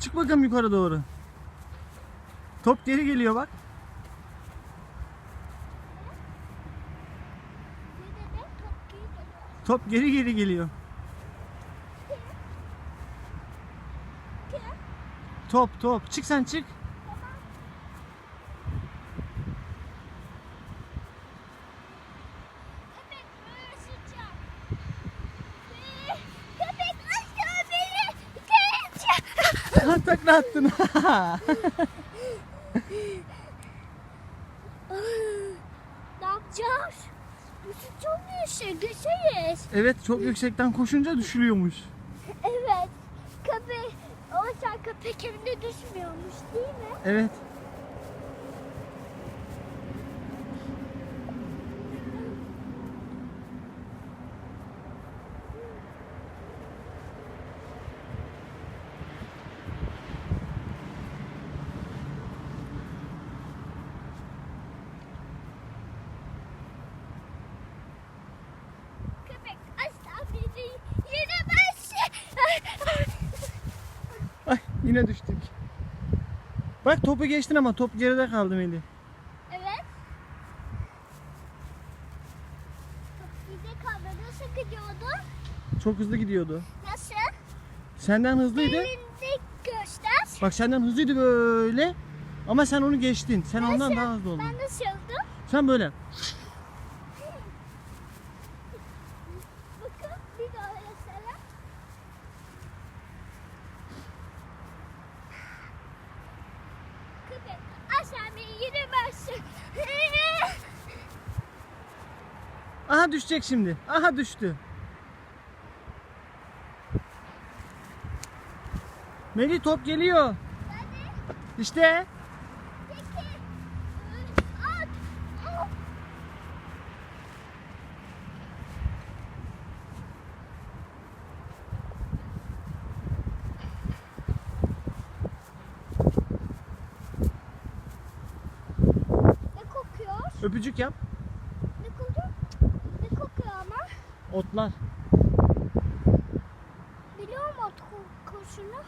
çık bakalım yukarı doğru. Top geri geliyor bak. Top geri geri geliyor. Top top. Çık sen çık. Takla attın. ne yapacağız? Burası çok yüksek. Düşeriz. evet çok yüksekten koşunca düşürüyormuş. Evet. Köpek. O sen köpek evinde düşmüyormuş değil mi? Evet. Yine düştük. Bak topu geçtin ama top geride kaldı Melih. evet. Bize kaldı. Nasıl gidiyordu? Çok hızlı gidiyordu. Nasıl? Senden hızlıydı. Elinde göster. Bak senden hızlıydı böyle. Ama sen onu geçtin. Sen ondan Nasıl? daha hızlı oldun. Ben nasıldım? Sen böyle. Bakın bir daha mesela. Köpek Aha düşecek şimdi. Aha düştü. Melih top geliyor. İşte. Peki. At. At. Ne kokuyor? Öpücük yap. Ne kokuyor? Ne kokuyor ama? Otlar. Biliyor musun o kokusunu?